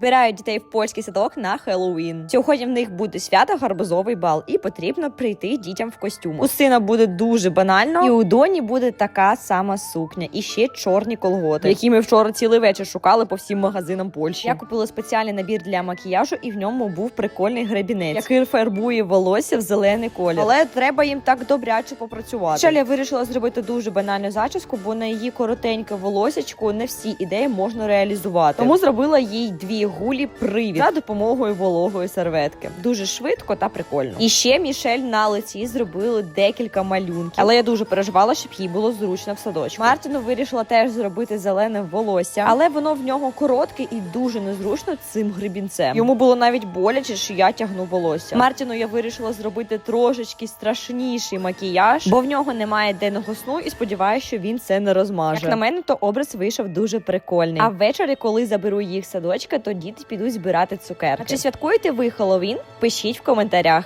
Збирають дітей в польський садок на Хеллоуін. Сьогодні в них буде свято гарбузовий бал, і потрібно прийти дітям в костюмах. У сина буде дуже банально, і у доні буде така сама сукня, і ще чорні колготи, які ми вчора цілий вечір шукали по всім магазинам Польщі. Я купила спеціальний набір для макіяжу, і в ньому був прикольний гребінець, який фарбує волосся в зелений колір. Але треба їм так добряче попрацювати. Ще я вирішила зробити дуже банальну зачіску, бо на її коротеньке волосечку не всі ідеї можна реалізувати. Тому зробила їй дві гулі привід за допомогою вологої серветки. Дуже швидко та прикольно. І ще Мішель на лиці зробили декілька малюнків, але я дуже переживала, щоб їй було зручно в садочку. Мартіну вирішила теж зробити зелене волосся, але воно в нього коротке і дуже незручно цим гребінцем. Йому було навіть боляче, що я тягну волосся. Мартіну я вирішила зробити трошечки страшніший макіяж, бо в нього немає денного сну, і сподіваюся, що він це не розмаже. Як на мене, то образ вийшов дуже прикольний. А ввечері, коли заберу їх садочка, то діти підуть збирати цукерки. А чи святкуєте ви Хеллоуін? Пишіть в коментарях.